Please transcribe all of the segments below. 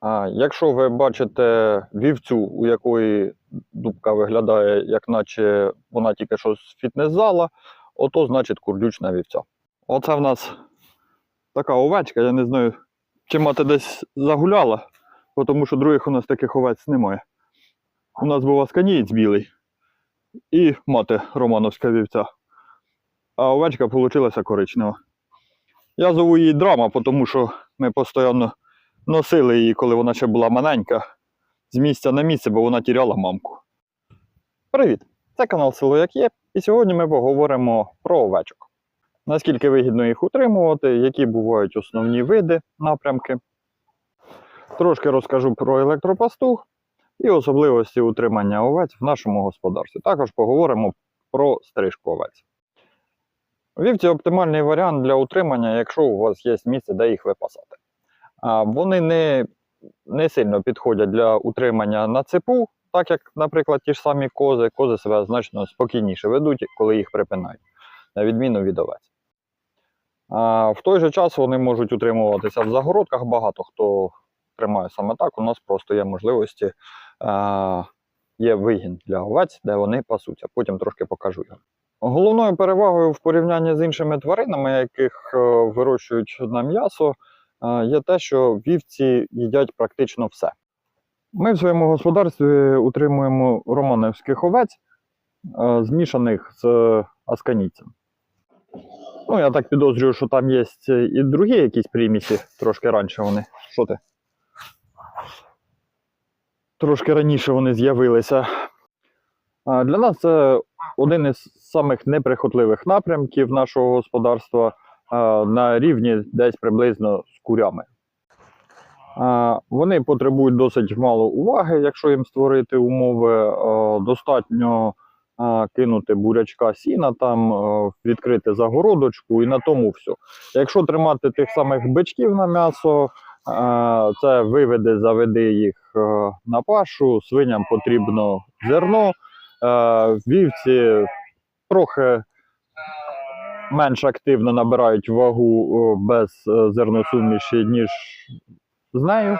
А якщо ви бачите вівцю, у якої дубка виглядає, як наче вона тільки що з фітнес-зала, ото значить курдючна вівця. Оце в нас така овечка, я не знаю, чи мати десь загуляла, тому що других у нас таких овець немає. У нас був асканієць білий і мати романовська вівця. А овечка вийшла коричнева. Я зову її драма, тому що ми постійно носили її, коли вона ще була маленька, з місця на місце, бо вона тіряла мамку. Привіт! Це канал Село Як Є, і сьогодні ми поговоримо про овечок. Наскільки вигідно їх утримувати, які бувають основні види, напрямки. Трошки розкажу про електропастух і особливості утримання овець в нашому господарстві. Також поговоримо про стрижку овець. Вівці оптимальний варіант для утримання, якщо у вас є місце, де їх випасати. Вони не, не сильно підходять для утримання на цепу, так як, наприклад, ті ж самі кози. Кози себе значно спокійніше ведуть, коли їх припинають, на відміну від овець. А, в той же час вони можуть утримуватися в загородках. Багато хто тримає саме так. У нас просто є можливості, а, є вигін для овець, де вони пасуться. Потім трошки покажу його. Головною перевагою в порівнянні з іншими тваринами, яких е, вирощують на м'ясо, є те, що вівці їдять практично все. Ми в своєму господарстві утримуємо романівських овець, е, змішаних з асканіцем. Ну, я так підозрюю, що там є і другі якісь примісі, трошки раніше вони. Що ти? Трошки раніше вони з'явилися. Для нас це один із самих неприхотливих напрямків нашого господарства на рівні десь приблизно з курями. Вони потребують досить мало уваги, якщо їм створити умови. Достатньо кинути бурячка сіна, там відкрити загородочку і на тому все. Якщо тримати тих самих бичків на м'ясо, це виведи, заведи їх на пашу, свиням потрібно зерно. Вівці трохи менш активно набирають вагу без е, зерносуміші, ніж з нею.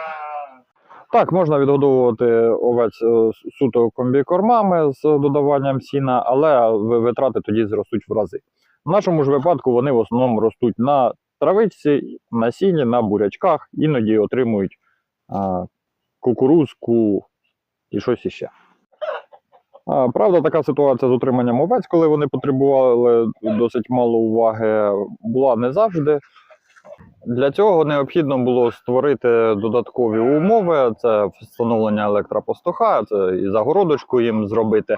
Так, можна відгодовувати овець е, суто комбікормами з додаванням сіна, але витрати тоді зростуть в рази. В нашому ж випадку вони в основному ростуть на травичці, на сіні, на бурячках, іноді отримують а, кукурузку і щось іще. Правда, така ситуація з утриманням овець, коли вони потребували досить мало уваги, була не завжди. Для цього необхідно було створити додаткові умови: це встановлення електропастуха, це і загородочку їм зробити.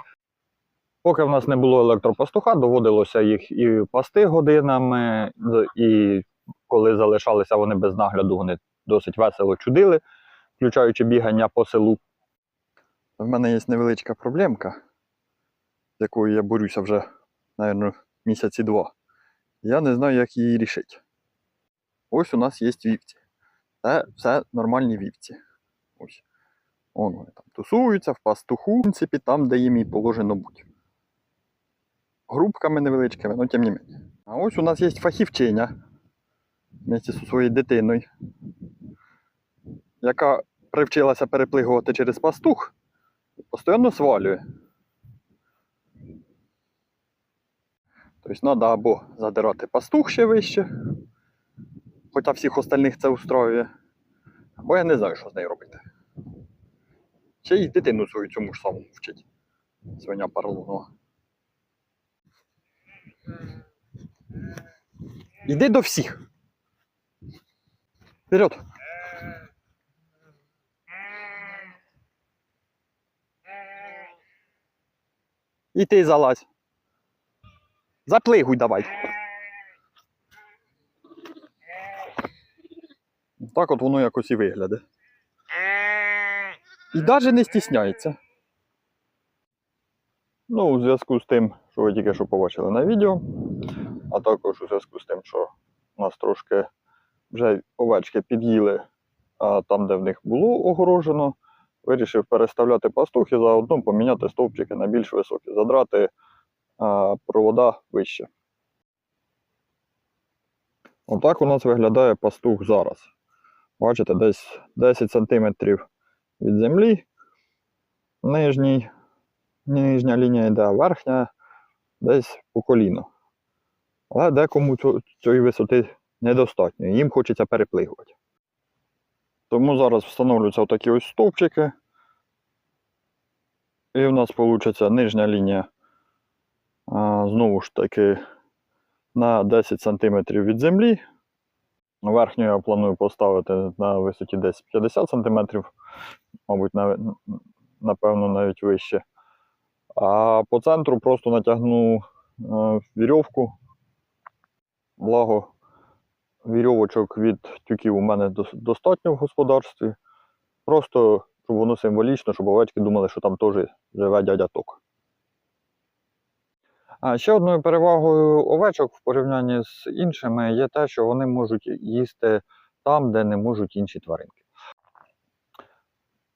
Поки в нас не було електропастуха, доводилося їх і пасти годинами, і коли залишалися вони без нагляду, вони досить весело чудили, включаючи бігання по селу. В мене є невеличка проблемка, з якою я борюся вже, мабуть, місяці два. Я не знаю, як її рішити. Ось у нас є вівці. Це все нормальні вівці. Ось. Вон вони там тусуються в пастуху, в принципі, там, де їм і положено бути. Групками невеличкими, ну тим не менше. А ось у нас є фахівчиня вместе зі своєю дитиною, яка привчилася переплигувати через пастух постійно свалює. Тобто треба або задирати пастух ще вище, хоча всіх остальних це устроює. Або я не знаю, що з нею робити. Ще й дитину свою цьому ж самому вчить. Свиня парлунова. Іди до всіх. Вперед! І ти залазь. Заплигуй давай. Так от воно якось і виглядає. І навіть не стісняється. Ну, у зв'язку з тим, що ви тільки що побачили на відео, а також у зв'язку з тим, що у нас трошки вже овечки під'їли там, де в них було огорожено, вирішив переставляти пастух і заодно поміняти стовпчики на більш високі, задрати а, провода вище. Отак у нас виглядає пастух зараз. Бачите, десь 10 см від землі. Нижній, нижня лінія йде, а верхня десь по коліно. Але декому цієї висоти недостатньо, їм хочеться переплигувати. Тому зараз встановлюються отакі ось стовпчики. І в нас вийде нижня лінія знову ж таки на 10 см від землі. Верхню я планую поставити на висоті десь 50 см, мабуть, напевно, навіть вище. А по центру просто натягну е, вірьовку. Благо, вірьовочок від тюків у мене достатньо в господарстві. Просто, щоб воно символічно, щоб овечки думали, що там теж живе дядя Ток. А ще одною перевагою овечок в порівнянні з іншими є те, що вони можуть їсти там, де не можуть інші тваринки.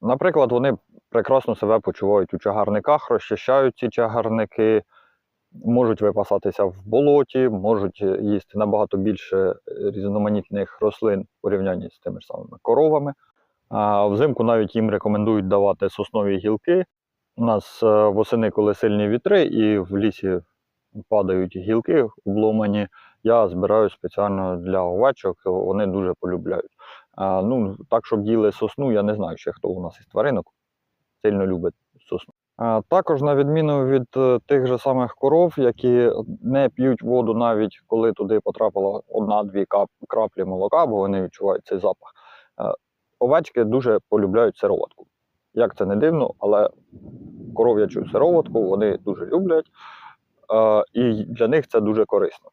Наприклад, вони прекрасно себе почувають у чагарниках, розчищають ці чагарники, можуть випасатися в болоті, можуть їсти набагато більше е, різноманітних рослин в порівнянні з тими ж самими коровами. А взимку навіть їм рекомендують давати соснові гілки. У нас е, восени, коли сильні вітри, і в лісі падають гілки обломані. Я збираю спеціально для овечок, вони дуже полюбляють. А, ну, так, щоб їли сосну, я не знаю ще хто у нас із тваринок сильно любить сосну. Також, на відміну від е, тих же самих коров, які не п'ють воду навіть коли туди потрапила одна-дві краплі молока, бо вони відчувають цей запах. е, Овечки дуже полюбляють сироватку. Як це не дивно, але коров'ячу сироватку вони дуже люблять, е, і для них це дуже корисно.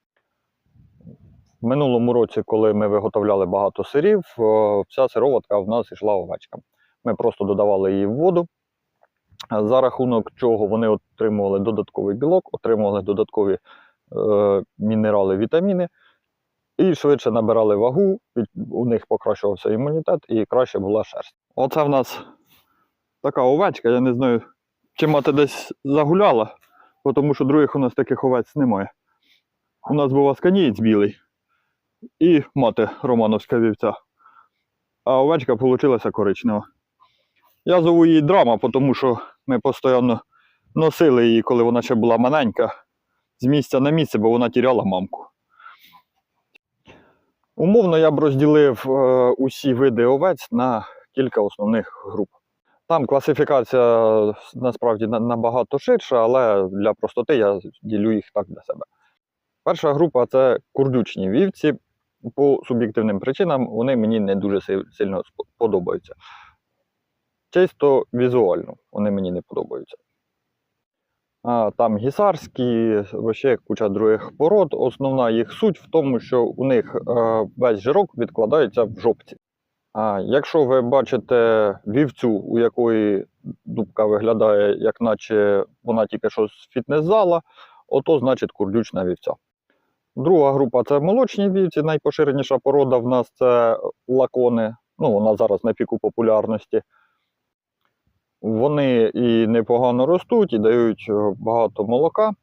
В минулому році, коли ми виготовляли багато сирів, вся сироватка в нас йшла овечкам. Ми просто додавали її в воду, за рахунок чого вони отримували додатковий білок, отримували додаткові е, мінерали, вітаміни і швидше набирали вагу, у них покращувався імунітет і краще була шерсть. Оце в нас така овечка, я не знаю, чи мати десь загуляла, тому що других у нас таких овець немає. У нас був асканієць білий і мати романовська вівця. А овечка вийшла коричнева. Я зову її драма, тому що ми постійно носили її, коли вона ще була маленька, з місця на місце, бо вона тіряла мамку. Умовно я б розділив е, усі види овець на кілька основних груп. Там класифікація насправді набагато ширша, але для простоти я ділю їх так для себе. Перша група це курдючні вівці. По суб'єктивним причинам вони мені не дуже сильно подобаються. Чисто візуально вони мені не подобаються. А, там гісарські, ще куча других пород. Основна їх суть в тому, що у них е, весь жирок відкладається в жопці. А якщо ви бачите вівцю, у якої дубка виглядає, як наче вона тільки що з фітнес-зала, ото значить курдючна вівця. Друга група це молочні вівці. Найпоширеніша порода в нас це лакони. Ну, вона зараз на піку популярності. Вони і непогано ростуть, і дають е, багато молока.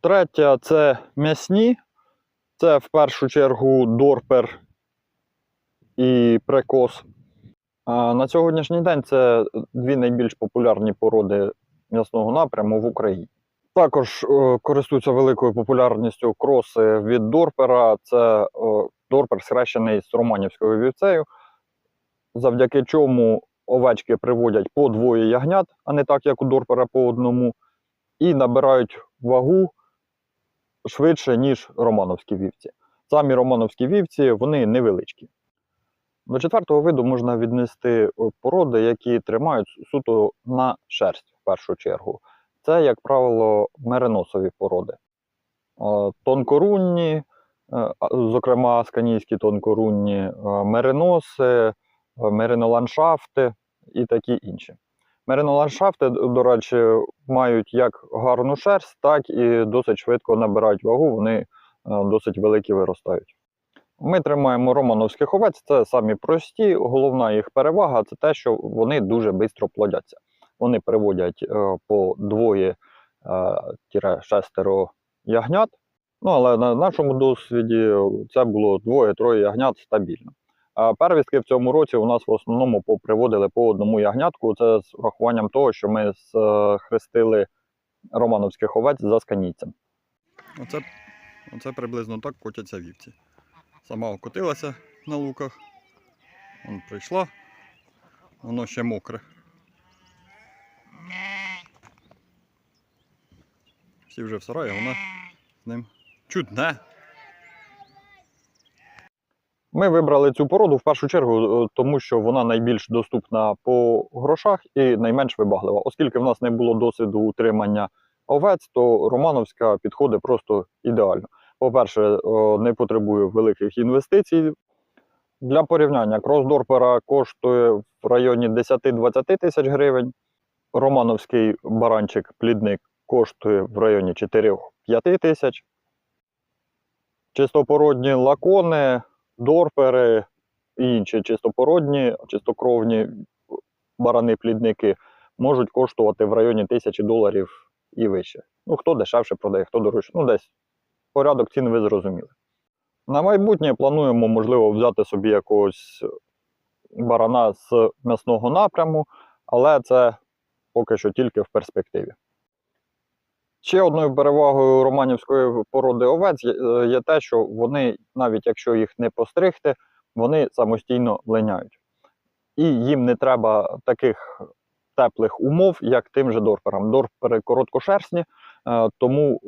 Третя це м'ясні. Це в першу чергу дорпер і прекос. На сьогоднішній день це дві найбільш популярні породи м'ясного напряму в Україні. Також е, користуються великою популярністю кроси від Дорпера. Це е, Дорпер схрещений з Романівською вівцею, завдяки чому овечки приводять по двоє ягнят, а не так, як у Дорпера по одному, і набирають вагу швидше, ніж романовські вівці. Самі романовські вівці вони невеличкі. До четвертого виду можна віднести е, породи, які тримають суто на шерсть в першу чергу. Це, як правило, мериносові породи. Е, Тонкорунні, е, зокрема асканійські тонкорунні, мериноси, мериноландшафти і такі інші. Мериноландшафти, до речі, мають як гарну шерсть, так і досить швидко набирають вагу, вони е, досить великі виростають. Ми тримаємо романовських овець, це самі прості. Головна їх перевага це те, що вони дуже швидко плодяться. Вони приводять е, по двоє е, ягнят, Ну, але на нашому досвіді це було двоє-троє ягнят стабільно. Первістки в цьому році у нас в основному поприводили по одному ягнятку. Це з урахуванням того, що ми хрестили романовських овець за сканіцем. Оце, оце приблизно так котяться вівці. Сама окотилася на луках. Вон прийшла, воно ще мокре. Всі вже в сараї, вона з ним чудне. Ми вибрали цю породу в першу чергу, е, тому що вона найбільш доступна по грошах і найменш вибаглива. Оскільки в нас не було досвіду утримання овець, то Романовська підходить просто ідеально. По-перше, е, не потребує великих інвестицій. Для порівняння, кросдорпера коштує в районі 10-20 тисяч гривень. Романовський баранчик-плідник коштує в районі 4-5 тисяч. Чистопородні лакони, дорпери і інші чистопородні, чистокровні барани-плідники можуть коштувати в районі тисячі доларів і вище. Ну, хто дешевше продає, хто дорожче. Ну, десь порядок цін ви зрозуміли. На майбутнє плануємо, можливо, взяти собі якогось барана з м'ясного напряму, але це поки що тільки в перспективі. Ще одною перевагою романівської породи овець є, е, те, що вони, навіть якщо їх не постригти, вони самостійно линяють. І їм не треба таких теплих умов, як тим же дорперам. Дорпери короткошерстні, е, тому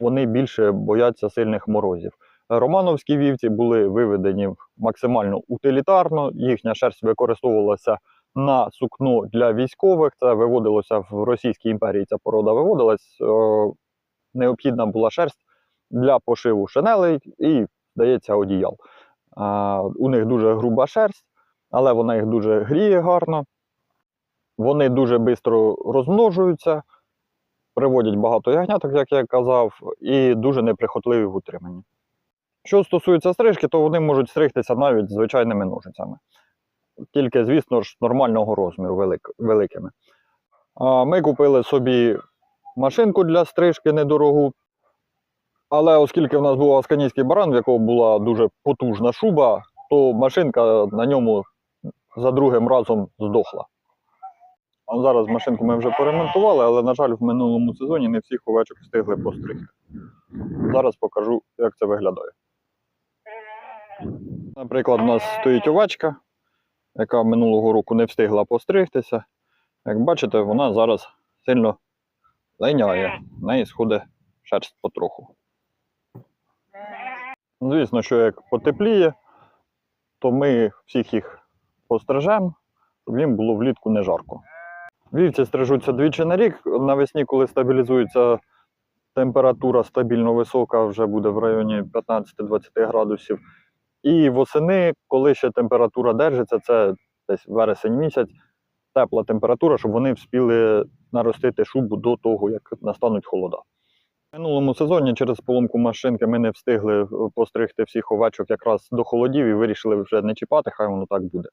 вони більше бояться сильних морозів. Романовські вівці були виведені максимально утилітарно, їхня шерсть використовувалася на сукно для військових. Це виводилося в Російській імперії. Ця порода виводилась. Е, необхідна була шерсть для пошиву шинелей і, здається, одіял. Е, у них дуже груба шерсть, але вона їх дуже гріє гарно. Вони дуже швидко розмножуються, приводять багато ягняток, як я казав, і дуже неприхотливі в утриманні. Що стосується стрижки, то вони можуть стригтися навіть звичайними ножицями. Тільки, звісно ж, нормального розміру велик, великими. А Ми купили собі машинку для стрижки недорогу. Але оскільки в нас був асканійський баран, в якого була дуже потужна шуба, то машинка на ньому за другим разом здохла. А зараз машинку ми вже поремонтували, але, на жаль, в минулому сезоні не всіх овечок встигли постригти. Зараз покажу, як це виглядає. Наприклад, у нас стоїть овечка, яка минулого року не встигла постригтися. Як бачите, вона зараз сильно линяє, в неї сходить шерсть потроху. Звісно, що як потепліє, то ми всіх їх пострижемо, щоб їм було влітку не жарко. Вівці стрижуться двічі на рік. Навесні, коли стабілізується температура стабільно висока, вже буде в районі 15-20 градусів. І восени, коли ще температура держиться, це десь вересень місяць, тепла температура, щоб вони вспіли наростити шубу до того, як настануть холода. В минулому сезоні через поломку машинки ми не встигли е, постригти всіх овечок якраз до холодів і вирішили вже не чіпати, хай воно так буде.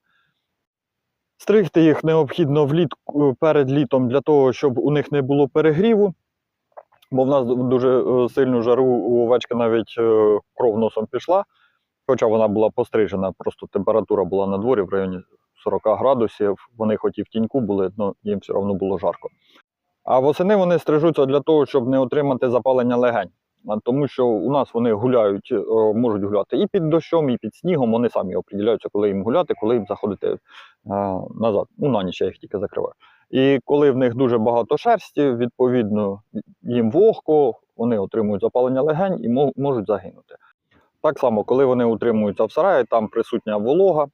Стригти їх необхідно влітку перед літом для того, щоб у них не було перегріву, бо в нас дуже е, сильну жару у овечки навіть е, кров носом пішла, хоча вона була пострижена, просто температура була на дворі в районі 40 градусів. Вони хоч і в тіньку були, але їм все одно було жарко. А восени вони стрижуться для того, щоб не отримати запалення легень. Тому що у нас вони гуляють, е, можуть гуляти і під дощом, і під снігом. Вони самі определяються, коли їм гуляти, коли їм заходити е, назад. Ну, на ніч я їх тільки закриваю. І коли в них дуже багато шерсті, відповідно, їм вогко, вони отримують запалення легень і можуть загинути. Так само, коли вони утримуються в сараї, там присутня волога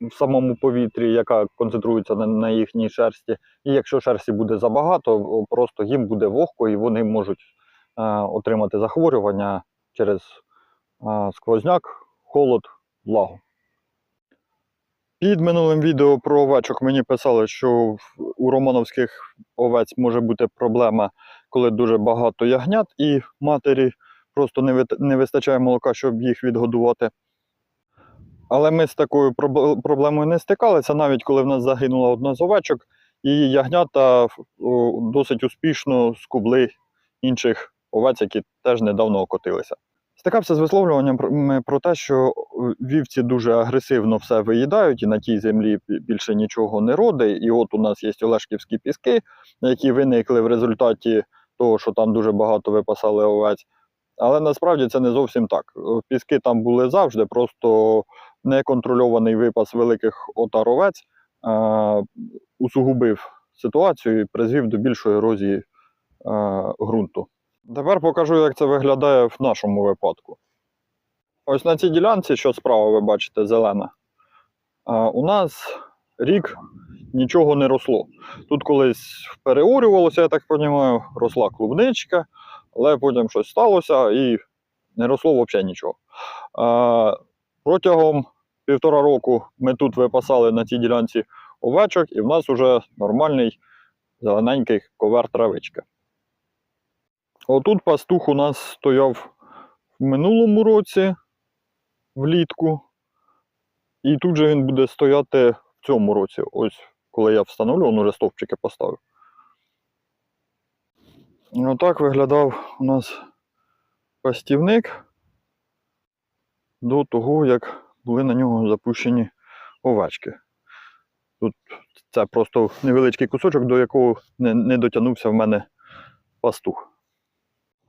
в самому повітрі, яка концентрується на, їхній шерсті. І якщо шерсті буде забагато, просто їм буде вогко, і вони можуть е, отримати захворювання через е, сквозняк, холод, влагу. Під минулим відео про овечок мені писали, що у романовських овець може бути проблема, коли дуже багато ягнят, і матері просто не, не вистачає молока, щоб їх відгодувати. Але ми з такою проблемою не стикалися, навіть коли в нас загинула одна з овечок, її ягнята досить успішно скубли інших овець, які теж недавно окотилися. Стикався з висловлюванням про те, що е, вівці дуже агресивно все виїдають, і на тій землі більше нічого не родить. І от у нас є Олешківські піски, які виникли в результаті того, що там дуже багато випасали овець. Але насправді це не зовсім так. Е, Піски там були завжди, просто неконтрольований випас великих отар овець е, усугубив ситуацію і призвів до більшої ерозії е, ґрунту. Тепер покажу, як це виглядає в нашому випадку. Ось на цій ділянці, що справа ви бачите, зелена, е, у нас рік нічого не росло. Тут колись переорювалося, я так розумію, росла клубничка, але потім щось сталося і не росло взагалі нічого. Протягом півтора року ми тут випасали на цій ділянці овечок, і в нас вже нормальний зелененький ковер травички. Отут пастух у нас стояв в минулому році влітку, і тут же він буде стояти в цьому році. Ось коли я встановлю, він уже стовпчики поставив. І Отак виглядав у нас пастівник до того, як були на нього запущені овечки. Тут це просто невеличкий кусочок, до якого не, не дотягнувся в мене пастух.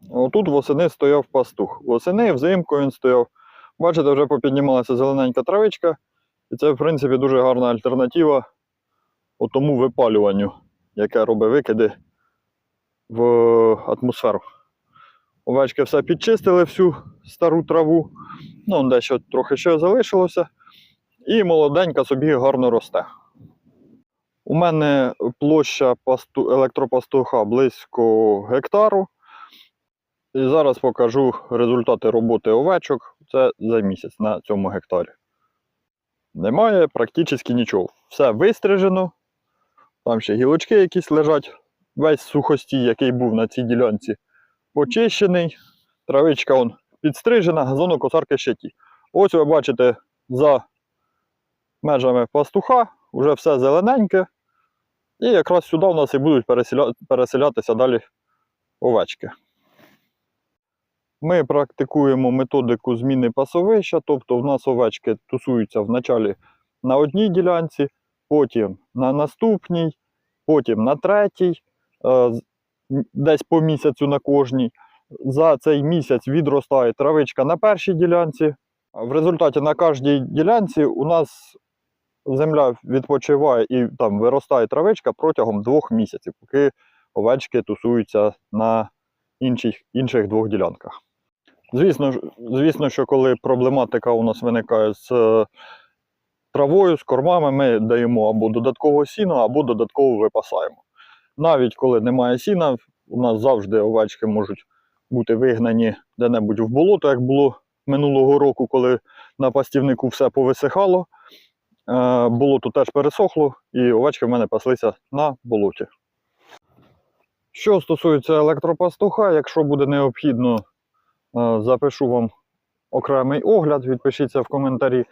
Отут восени стояв пастух. Восени взимку він стояв. Бачите, вже попіднімалася зелененька травичка, і це, в принципі, дуже гарна альтернатива тому випалюванню, яке робить викиди в атмосферу. Овечки все підчистили всю стару траву. Ну, дещо трохи ще залишилося. І молоденька собі гарно росте. У мене площа пасту, електропастуха близько гектару. І зараз покажу результати роботи овечок. Це за місяць на цьому гектарі. Немає практично нічого. Все вистрижено. Там ще гілочки якісь лежать. Весь сухостій, який був на цій ділянці, почищений. Травичка он підстрижена, газонокосарки ще ті. Ось ви бачите за межами пастуха, вже все зелененьке. І якраз сюди у нас і будуть переселя... переселятися далі овечки. Ми практикуємо методику зміни пасовища, тобто в нас овечки тусуються вначалі на одній ділянці, потім на наступній, потім на третій, десь по місяцю на кожній. За цей місяць відростає травичка на першій ділянці. В результаті на кожній ділянці у нас земля відпочиває і там виростає травичка протягом двох місяців, поки овечки тусуються на інших, інших двох ділянках. Звісно, звісно, що коли проблематика у нас виникає з е, травою, з кормами, ми даємо або додатково сіно, або додатково випасаємо. Навіть коли немає сіна, у нас завжди овечки можуть бути вигнані де-небудь в болото, як було минулого року, коли на пастівнику все повисихало. Е, болото теж пересохло, і овечки в мене паслися на болоті. Що стосується електропастуха, якщо буде необхідно, е, запишу вам окремий огляд, відпишіться в коментарі.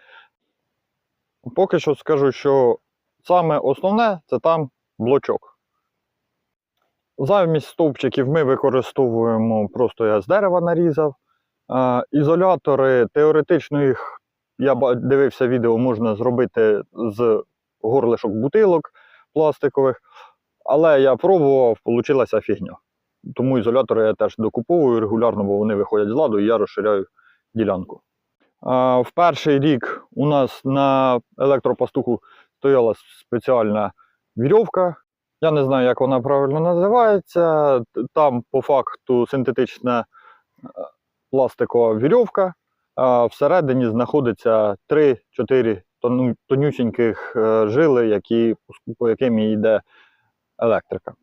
Поки що скажу, що саме основне це там блочок. Замість стовпчиків ми використовуємо просто я з дерева нарізав. Е, Ізолятори теоретично їх я дивився відео, можна зробити з горлишок бутилок пластикових, але я пробував, вийшла фігня. Тому ізолятори я теж докуповую регулярно, бо вони виходять з ладу і я розширяю ділянку. В перший рік у нас на електропастуху стояла спеціальна вірьовка. Я не знаю, як вона правильно називається. Там по факту синтетична е, пластикова вірьовка. Всередині знаходиться 3-4 тонюсіньких е, жили, які, по яким йде електрика.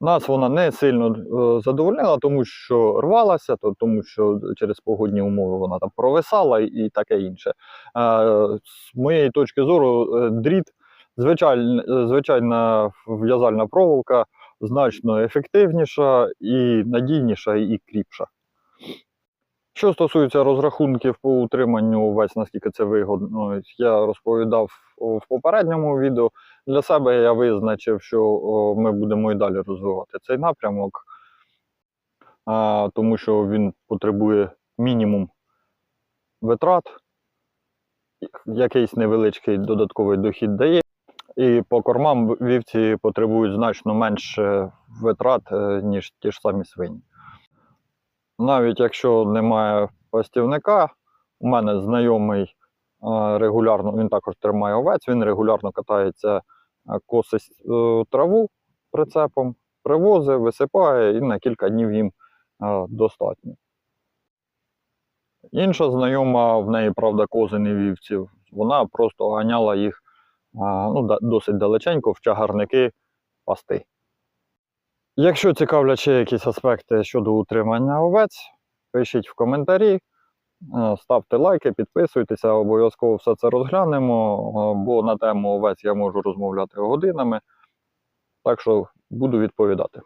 Нас вона не сильно е, задовольнила, тому що рвалася, тому що через погодні умови вона там провисала і, таке інше. З моєї точки зору, дріт, звичайна, звичайна в'язальна проволока значно ефективніша і надійніша і кріпша. Що стосується розрахунків по утриманню овець, наскільки це вигодно, я розповідав в попередньому відео. Для себе я визначив, що ми будемо і далі розвивати цей напрямок. тому що він потребує мінімум витрат, якийсь невеличкий додатковий дохід дає. І по кормам вівці потребують значно менше витрат, е, ніж ті ж самі свині. Навіть якщо немає пастівника, у мене знайомий е, регулярно, він також тримає овець, він регулярно катається, е, косить траву прицепом, привозить, висипає і на кілька днів їм достатньо. Інша знайома, в неї, правда, кози не вівці, вона просто ганяла їх ну, досить далеченько в чагарники пасти. Якщо цікавлять ще якісь аспекти щодо утримання овець, пишіть в коментарі, е, ставте лайки, підписуйтеся, обов'язково все це розглянемо, е, бо на тему овець я можу розмовляти годинами. Так що буду відповідати.